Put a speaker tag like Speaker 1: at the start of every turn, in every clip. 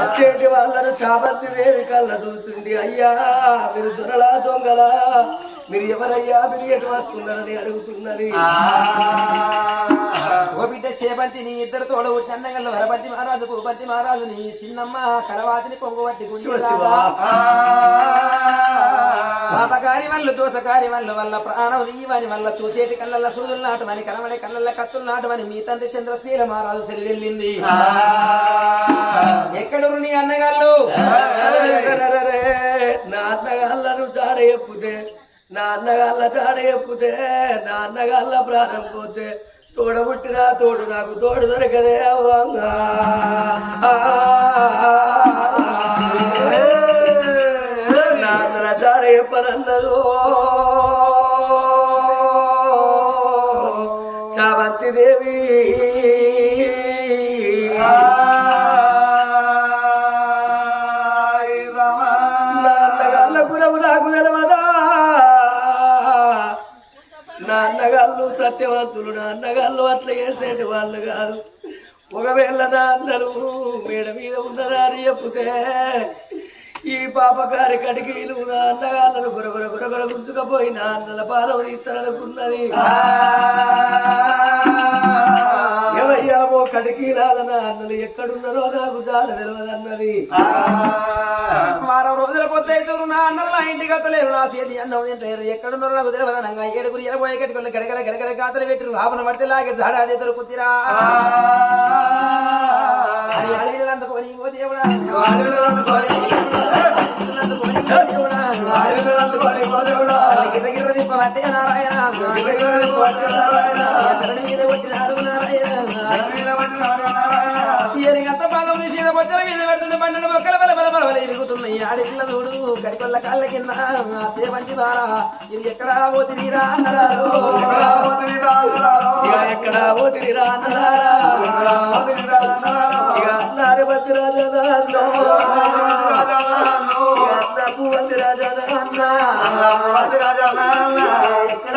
Speaker 1: వచ్చేటి వాళ్ళను చాపత్తి దేవి కళ్ళ చూస్తుంది అయ్యా మీరు దొరలా దొంగలా? మీరు ఎవరయ్యా? మీరు ఎటు వస్తున్నారని అడుగుతున్నది.
Speaker 2: ఓ బిడ్డ సేపంతి నీ ఇద్దరు తోడ పుట్టిన అన్నగల్ల వరపతి మహారాజు భూపతి మహారాజు నీ చిన్నమ్మ కలవాతిని పొంగబట్టి
Speaker 1: శివ శివ.
Speaker 2: పాపకారి వల్ల దోసకారి వల్ల వల్ల ప్రాణం ఈవని వల్ల చూసేటి కళ్ళల్ల సూదులు నాటమని కలవడి కళ్ళల్ల కత్తులు నాటమని మీ తండ్రి చంద్రశీల మహారాజు సెలి వెళ్ళింది ఎక్కడురు నీ అన్నగాళ్ళు?
Speaker 1: నా అన్నగాళ్ళను చాడ చెప్పుతే నా అన్నగాళ్ళ చాడ చెప్పుతే నా అన్నగాళ్ళ ప్రాణం పోతే తోడబుట్టిన తోడు నాకు తోడు దొరకదే అవ్వంగా. నా అన్నల చాడ చెప్పనన్నదో చావంతి దేవి నాకు తెలవదా? నా అన్నగాళ్ళు సత్యవంతులు నాన్నగాళ్ళు అట్లా చేసేటి వాళ్ళు కాదు. ఒకవేళ నాన్నలు మేడ మీద ఉన్నారా అని చెప్తే ఈ పాపకారి కడికీలు నాన్నగాళ్ళను గురగుర గురగుర గుంచుకపోయి నా అన్నల పాదం తీస్తారనుకున్నది ఏమయ్యామో కడికీలాల నా అన్నలు ఎక్కడున్నారో నాకు జాడ తెలియదన్నది
Speaker 2: వారం రోజుల పొద్దు అవుతారు నా అన్నలు ఇంటికి అత్తలేరు నా చేతి అన్నం తింటారు ఎక్కడున్నారు నాకు తెలియదనంగా ఏడుగురు ఎనబోయే కట్టుకుని గడగడ గడగడ కాతలు పెట్టిరు. ఆపన పడితే లాగే జాడ అదే అని దేవుడా? తిప్పబట్టే నారాయణ. ధరణి మీద ఎంత నారాయణ ఎరిగంత పాదం మీద పెడుతుంటే పండిన మొక్కల బల బల బల బల ఇరుగుతున్నాయి ఆడపిల్ల చూడు గడికొల్ల కాళ్ళ కింద సేవంతి బారా ఇది ఎక్కడా పోతిరా అన్నారు
Speaker 1: ఇక ఎక్కడ పోతిరి రా అన్నారు బతి రాజా దాన్లో. ఇక అన్నపు బతి రాజా ఎక్కడ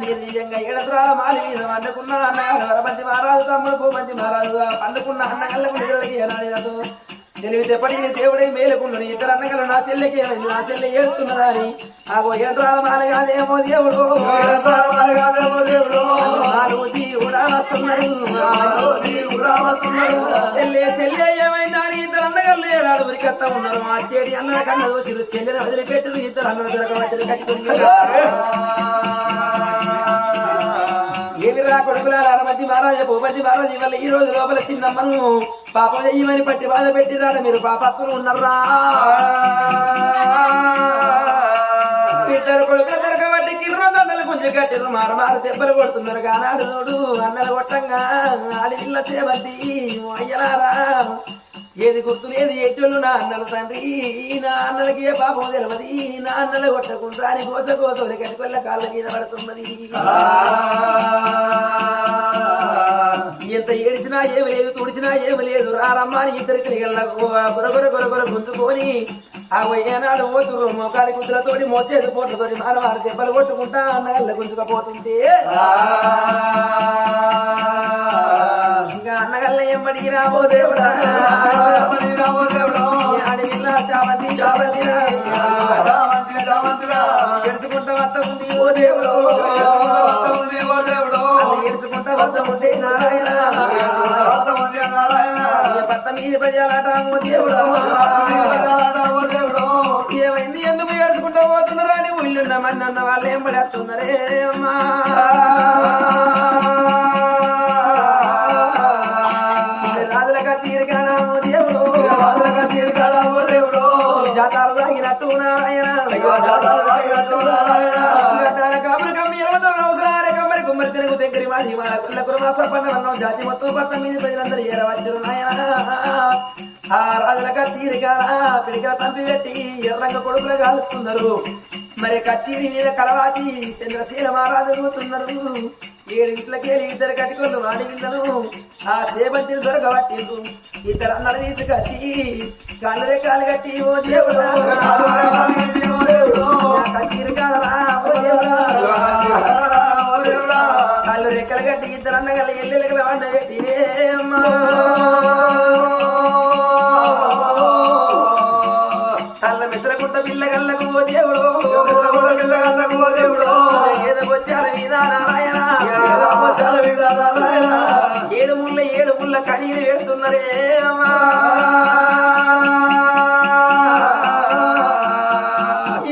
Speaker 2: కలకల కన్నీరు తీయంగా మాలి మీద వండుకున్న అన్న వరపతి మహారాజు తమ్ముడు భూపతి మహారాజు పండుకున్న అన్న కళ్ళకు నిద్రలకి ఏనాడు తెలివితే పడిన దేవుడే మేలుకున్నది ఇద్దరు అన్నగలు నా చెల్లెకి నా చెల్లె ఏడుతున్నదా అని ఆగో ఏడురాల మాలగాదేమో దేవుడు. నాలుగు జీవుడా వస్తున్నారు చెల్లె చెల్లె ఏమైందా? ఇద్దరు అన్నగారు ఏనాడు ఉరికత్తా ఉన్నారు. మా చేడి అన్న కన్న చూసిరు చెల్లెని వదిలిపెట్టు ఇద్దరు అన్నలు దొరకబట్టి కట్టుకుని ఏమిరా కొడుకులారా అరమతి మహారాజ భూపతి మహారాజు వల్ల ఈ రోజు లోపల చిన్నమ్మను పాపం చెయ్యమని పట్టి బాధ పెట్టిరా మీరు పాపత్తులు ఉన్నారా ఇద్దరు కొడుకులు దొరకబట్టి కిర్ర దండలు కొంచెం కట్టిరు మారు మారు దెబ్బలు కొడుతున్నారు. కానాడు నోడు అన్నలు కొట్టంగా ఆడిపిల్ల సేవద్ది అయ్యలారా. ఏది గుర్తు లేదు ఎట్టోళ్ళు నా అన్నలు తండ్రి. నా అన్నలకి ఏ పాపం తెలవది? నా అన్నలు కొట్టకుండా అని కోస కోసలు కట్టుకొల్ల కాళ్ళ మీద పడుతున్నది. ఏమి లేదు. తుడిసినా ఏమి లేదు రారమ్మా అని ఇద్దరు కలిగల్ల గురగుర గురగుర గుంజుకొని ఆ ఏనాడు పోతురు మోకాడి కుదులతోటి మోసేది పోట్లతోటి మారవారు దెబ్బలు కొట్టుకుంటా అన్నగల్ల గుంజుకపోతుంటే. ఇంకా అన్నగల్ల ఎంబడి రాబో దేవుడా. అడవిలా శావంతి శావంతి ఎడుచుకుంటా వద్ద ఉంది ఓ దేవుడు. ఎడుచుకుంటా వద్ద ఉంది నారాయణ. పత్త మీద ప్రజలాట ఓ దేవుడు. ఏమైంది? ఎందుకు ఏడుచుకుంటా పోతున్నారా? అని ఊళ్ళున్న మంది అన్న వాళ్ళు ఏం పడేస్తున్నారే అమ్మా రాజులక చీరకాడము దేవుడు. జాతాలు తాగినట్టు నారాయణ. గడ్డాల తిరుగు దగ్గరి కుల్ల కురమాస పండుగ జాతి మొత్తం పట్టం మీద ప్రజలందరూ నాయన. ఆ రాజులక చీరికాడ పిడికల తంపి పెట్టి ఎర్రంగ కొడుకులు కాలుతున్నారు మరి కచ్చీరి మీద కలవాతి చంద్రశీల మహారాజు కూతున్నారు ఏడు ఇట్లకేలి ఇద్దరు కట్టుకోళ్ళు వాడి పిల్లలు ఆ సేబంతిని దొరకబట్టిండు ఇద్దరు అన్నలు తీసుకొచ్చి కాళ్ళు రెక్కాలు కట్టి ఓ దేవుడా ఎల్లెలగల వండ పెట్టి అమ్మా కళ్ళ పిల్లగల్లకు ఓ దేవుడు ఏదకొచ్చాల మీద నారాయణ ఏడు ముళ్ళ ఏడు ముళ్ళ కనీలు పెడుతున్నారే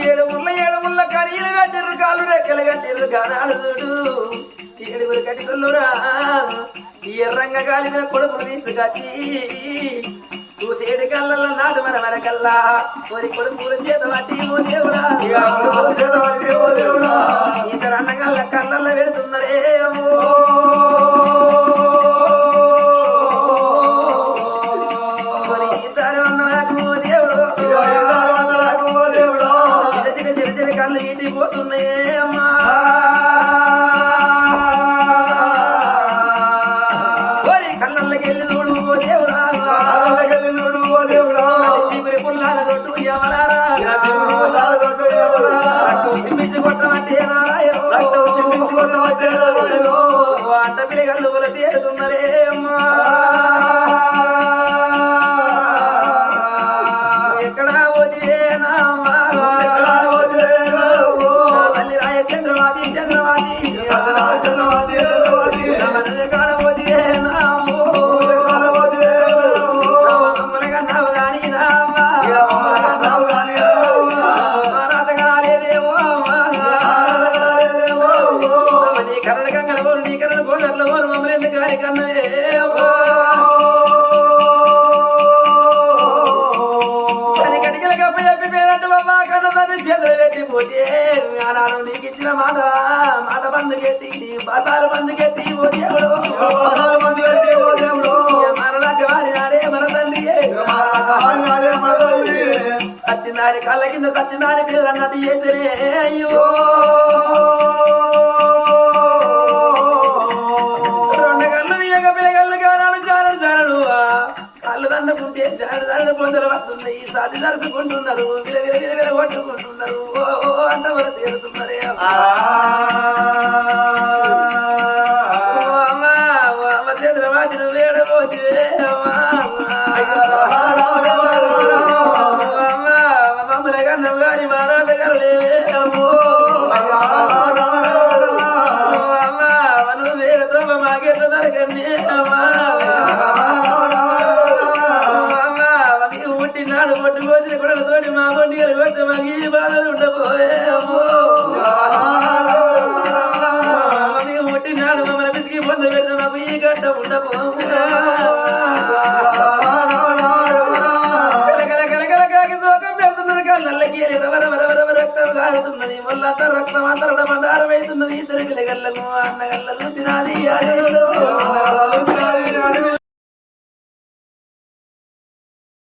Speaker 2: ఏడు ముళ్ళ ఏడు ముళ్ళ కనీలు కట్టిర్రు కాలు రెక్కలు కట్టిర్రు గానాలు చూడు. ఏడుగురు కట్టిరురా ఎర్రంగా కాలిన కొడుకులు తీసుకొచ్చి చూసేడు కళ్ళల్లో నాడు మన వరకల్లా కోరి కొడుకులు చేత పట్టి ఓ దేవుడా. ఇద్దరు అన్నగల్ల కళ్ళల్లో పెడుతున్నారే ಮಾಡಿದ పోతే ఆనాడు నీకు ఇచ్చిన మాట మాట బంధు పెట్టి నీ బసాలు బంధు పెట్టి ఓ దేవుడు. మరణానికి వాడినాడే మన తండ్రి సచ్చినారి కళ్ళ కింద సచ్చినారి పిల్లలు అన్నట్టు చేసినే అయ్యో చంద్రబాబు నువ్వు వేడబోతువే అమ్మా. కారుతున్నది రక్తం అంతరడ బండారం అవుతున్నది ఇద్దరు పిల్లగల్లకు అన్నగల్ల చూసినది అడగలు